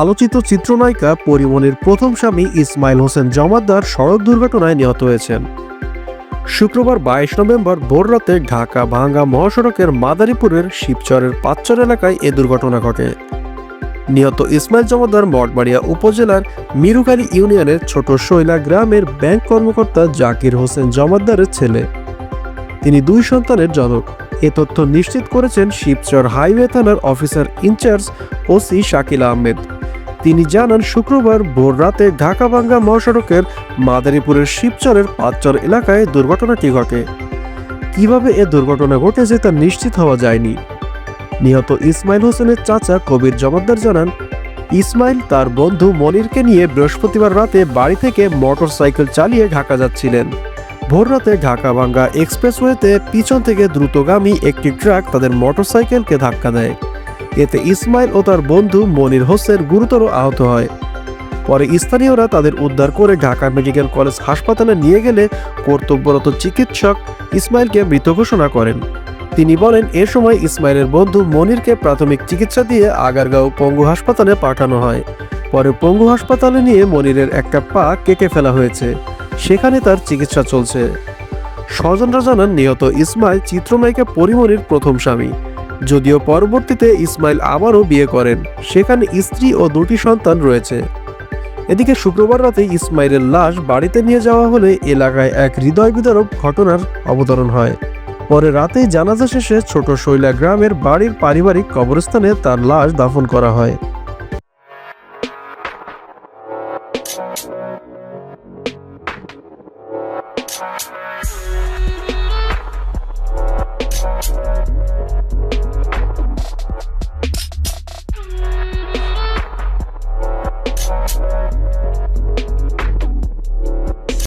আলোচিত চিত্রনায়িকা পরিমণির প্রথম স্বামী ইসমাইল হোসেন জমাদ্দার সড়ক দুর্ঘটনায় নিহত হয়েছেন। শুক্রবার বাইশ নভেম্বর ভোররাতে ঢাকা ভাঙ্গা মহাসড়কের মাদারীপুরের শিবচরের পাঁচচর এলাকায় এ দুর্ঘটনা ঘটে। নিহত ইসমাইল জমাদ্দার মঠবাড়িয়া উপজেলার মিরুকালী ইউনিয়নের ছোট শৈলা গ্রামের ব্যাংক কর্মকর্তা জাকির হোসেন জমাদ্দারের ছেলে। তিনি দুই সন্তানের জনক। এ তথ্য নিশ্চিত করেছেন শিবচর হাইওয়ে থানার officer in charge OC Shakil Ahmed. তিনি জানান, শুক্রবার ভোর রাতে ঢাকা ভাঙ্গা মহাসড়কের মাদারীপুরের শিবচরের পাঁচচর এলাকায় দুর্ঘটনাটি ঘটে। কীভাবে এ দুর্ঘটনা ঘটেছে তা নিশ্চিত হওয়া যায়নি। নিহত ইসমাইল হোসেনের চাচা কবির জমাদ্দার জানান, ইসমাইল তার বন্ধু মনিরকে নিয়ে বৃহস্পতিবার রাতে বাড়ি থেকে মোটরসাইকেল চালিয়ে ঢাকা যাচ্ছিলেন। ভোররাতে ঢাকা ভাঙ্গা এক্সপ্রেসওয়েতে পিছন থেকে দ্রুতগামী একটি ট্রাক তাদের মোটরসাইকেলকে ধাক্কা দেয়। এতে ইসমাইল ও তার বন্ধু মনির হোসেন গুরুতর আহত হয়। পরে স্থানীয়রা তাদের উদ্ধার করে ঢাকা মেডিকেল কলেজ হাসপাতালে নিয়ে গেলে কর্তব্যরত চিকিৎসক ইসমাইলকে মৃত ঘোষণা করেন। তিনি বলেন, এ সময় ইসমাইলের বন্ধু মনিরকে প্রাথমিক চিকিৎসা দিয়ে আগারগাঁও পঙ্গু হাসপাতালে পাঠানো হয়। পরে পঙ্গু হাসপাতালে নিয়ে মনিরের একটা পা কেটে ফেলা হয়েছে। সেখানে তার চিকিৎসা চলছে। স্বজনরা জানান, নিহত ইসমাইল চিত্রনায়িকা পরিমনির প্রথম স্বামী। যদিও পরবর্তীতে ইসমাইল আবারও বিয়ে করেন, সেখানে স্ত্রী ও দুটি সন্তান রয়েছে। এদিকে শুক্রবার রাতে ইসমাইলের লাশ বাড়িতে নিয়ে যাওয়া হলে এলাকায় এক হৃদয় বিদারক ঘটনার অবতরণ হয়। পরে রাতে জানাজা শেষে ছোট শৈলা গ্রামের বাড়ির পারিবারিক কবরস্থানে তার লাশ দাফন করা হয়।